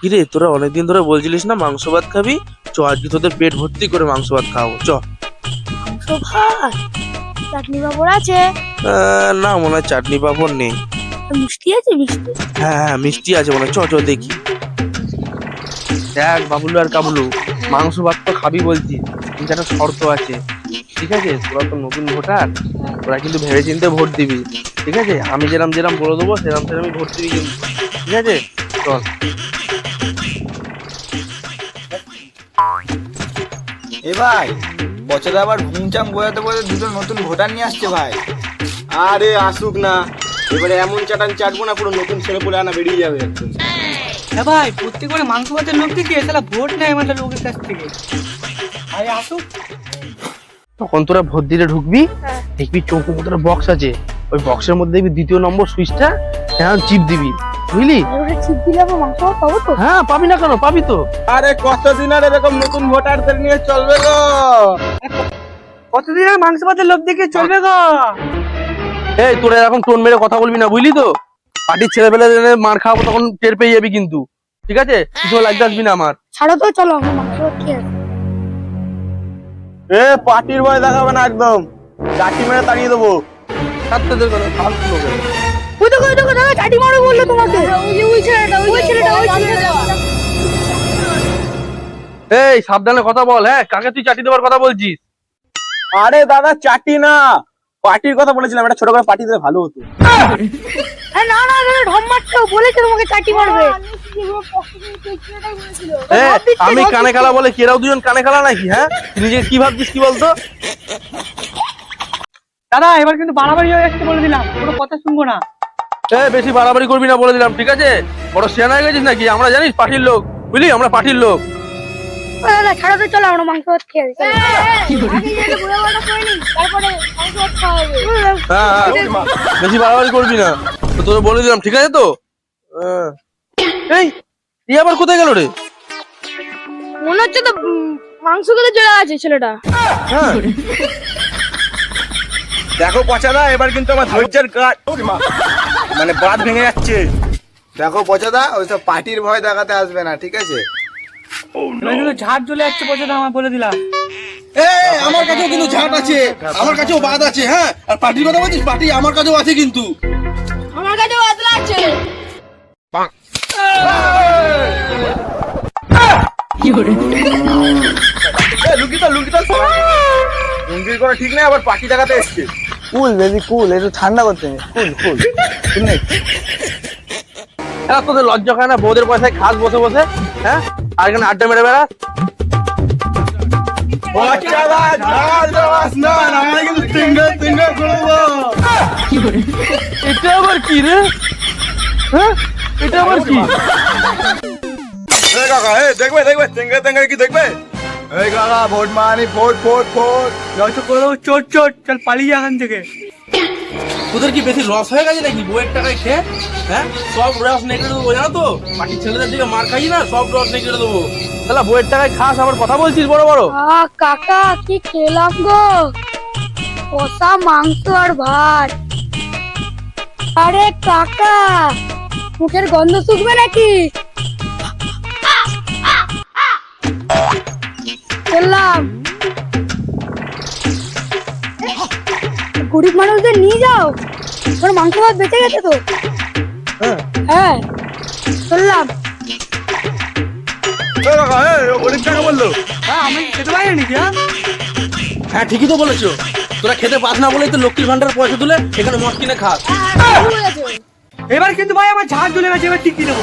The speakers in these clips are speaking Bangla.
কিরে তোরা অনেকদিন ধরে বলছিলিস না মাংস ভাত খাবি? চ আজকে তোদের পেট ভর্তি করে মাংস ভাত খাওয়াবো চ। মাংস ভাত চাটনি পাঁপড় আছে? আহ, না মনে হয় চাটনি পাঁপড় নেই। আর মিষ্টি আছে মিষ্টি? হ্যাঁ হ্যাঁ মিষ্টি আছে মনে হয়। চ চ দেখি। দেখ বাবুলু আর কাবুলু মাংস ভাত তো খাবি বলছি। কিন্তু একটা শর্ত আছে। ঠিক আছে? তোরা তো নতুন ভোটার তোরা কিন্তু ভেবে চিন্তে ভোট দিবি। ঠিক আছে? আমি যেরাম যেরাম বলে দেবো সেরাম সেরামই ভোট দিবি। কিন্তু ঠিক আছে? চল এ ভাই বছরে আবার ঘুমচাম বোঝাতে বোঝাতে দুটো নতুন ভোটার নিয়ে আসছে ভাই। আরে আসুক না এবারে এমন চাটান চাটবো না পুরো নতুন ছেলে পুলে আনা বেরিয়ে যাবে একদম। হ্যাঁ ভাই প্রত্যেকবার মাংস ভাতের লোক থেকে তাহলে ভোট নেয় আমাদের লোকের কাছ থেকে। ভাই আসুক। তখন তোরা ভোট দিতে ঢুকবি হ্যাঁ। দেখবি চৌকো মতো বক্স আছে। ওই বক্সের মধ্যে দেখবি দ্বিতীয় নম্বর সুইচটা হ্যাঁ চিপ দিবি। বুঝলি? আর ওটা দিলে আমার মাংস পাবো তো? হ্যাঁ পাবি না কেন? পাবি তো। আরে কতদিন আর এরকম নতুন ভোটারদের নিয়ে চলবে গো? কতদিন আর মাংস ভাতের দেখে চলবে গো? এই তোরা এরকম টোন মেরে কথা বলবি না বুঝলি তো? পার্টির ছেলে পেলে মার খাওয়াবো তখন টের পেয়ে যাবি কিন্তু। ঠিক আছে? কিছু লাগতে আসবি না আমার। ছাড়ো তো চলো আমার মাংস খেয়ে এ পার্টির ভয় দেখাবে না একদম। চাটি মেরে তাড়িয়ে দেবো। ছাড়তে দেবে না চাটি মারো বলল তোমাকে। ওই ছেলেটা ওই ছেলেটা ওই ছেলেটা। এই সাবধানে কথা বল হ্যাঁ? কাকে তুই চাটি দেওয়ার কথা বলছিস? আরে দাদা চাটি না। পার্টির কথা বলেছিলাম একটা ছোট করে পার্টি দিলে ভালো হতো। না না না ঢম মারছো। বলেছে তোমাকে চাটি মারবে। আমি কানে খেলা বলে কেরাও দুজন কানে খেলা নাকি হ্যাঁ? তুই নিজে কি ভাবছিস কি বলতো? দাদা এবার কিন্তু বাড়াবাড়ি হয়ে যাচ্ছে বলে দিলাম কোনো কথা শুনব না। এ বেশি বাড়াবাড়ি করবি না বলে দিলাম ঠিক আছে? বড় সেনা হয়ে গেছিস নাকি? আমরা জানিস পার্টির লোক বুঝলি? আমরা পার্টির লোক। ও দাদা ছাড়ো তো চলো আমরা মাংস ভাত খেয়ে হ্যাঁ হ্যাঁ বেশি বাড়াবাড়ি করবি না। তো বলে দিলাম ঠিক আছে তো? হ্যাঁ। এই তুই আবার কোথায় গেল রে? মনে হচ্ছে তো মাংস খেতে চলে আছে ছেলেটা। হ্যাঁ। দেখো পচাদা এবার কিন্তু আমার ধৈর্যের কাট মানে বাদ ভেঙে যাচ্ছে। দেখো পচাদা ওইসব পার্টির ভয় দেখাতে আসবে না ঠিক আছে? এবার ঝাড় চলে যাচ্ছে পয়সাটা আমার বলে দিলাম। এই আমার কাছেও কিন্তু ঝাট আছে আমার কাছেও বাদ আছে হ্যাঁ? আর পার্টির কথা বলছিস পার্টি আমার কাছেও আছে কিন্তু। আমার কাছে বাদলা আছে। লুকিত লুকিত লুঙ্গির করে ঠিক নাই আবার পার্টি দেখাতে এসছে। কুল বেবি কুল একটু ঠান্ডা করতে কুল কুল এরা তোদের লজ্জা খায় না? বৌদের পয়সায় খাস বসে বসে হ্যাঁ? আর এখানে আড্ডা মেরে বেড়া এটা আবার কি রে? হ্যাঁ? এটা আবার কি? এই কাকা এই দেখবে দেখবে তেঙ্গে তেঙ্গে কি দেখবে এই কাকা vote money vote vote vote নয়তো করে চোট চোট চল পালিয়ে এখান থেকে তোদের কি বেশি লস হয়ে গেছে নাকি বইয়ের টাকায় খেয়ে হ্যাঁ সব রস নেগড়ে দেবো জানো তো পার্টির ছেলেদের দিকে মার খাই না সব রস নেগড়ে দেবো তাহলে বইয়ের টাকায় খাস আবার কথা বলছিস বড় বড় আহ কাকা কি খেলাম গো কষা মাংস আর ভাত আরে কাকা মুখের গন্ধ শুকবে নাকি গরিব মানুষদের নিয়ে যাও। ওর মাংস ভাত বেঁচে গেছে তো? হ্যাঁ। চললাম। বলল। হ্যাঁ আমি খেতে পারি নাকি হ্যাঁ? হ্যাঁ ঠিকই তো বলেছ। তোরা খেতে পাস না বলেই তো লক্ষ্মীর ভান্ডার পয়সা তুলে এখানে মদ কিনে খাস। এবার কিন্তু ভাই আমার ঝাড় চলে গেছে এবার ঠিক দেবো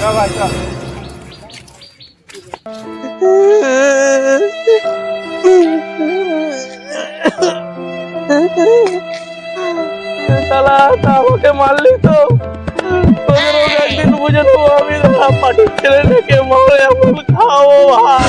давай, так. Salah tahu ke malik tuh. Tolong gantiin punya tua bila apa di celana ke mau yang mau tahu, wah.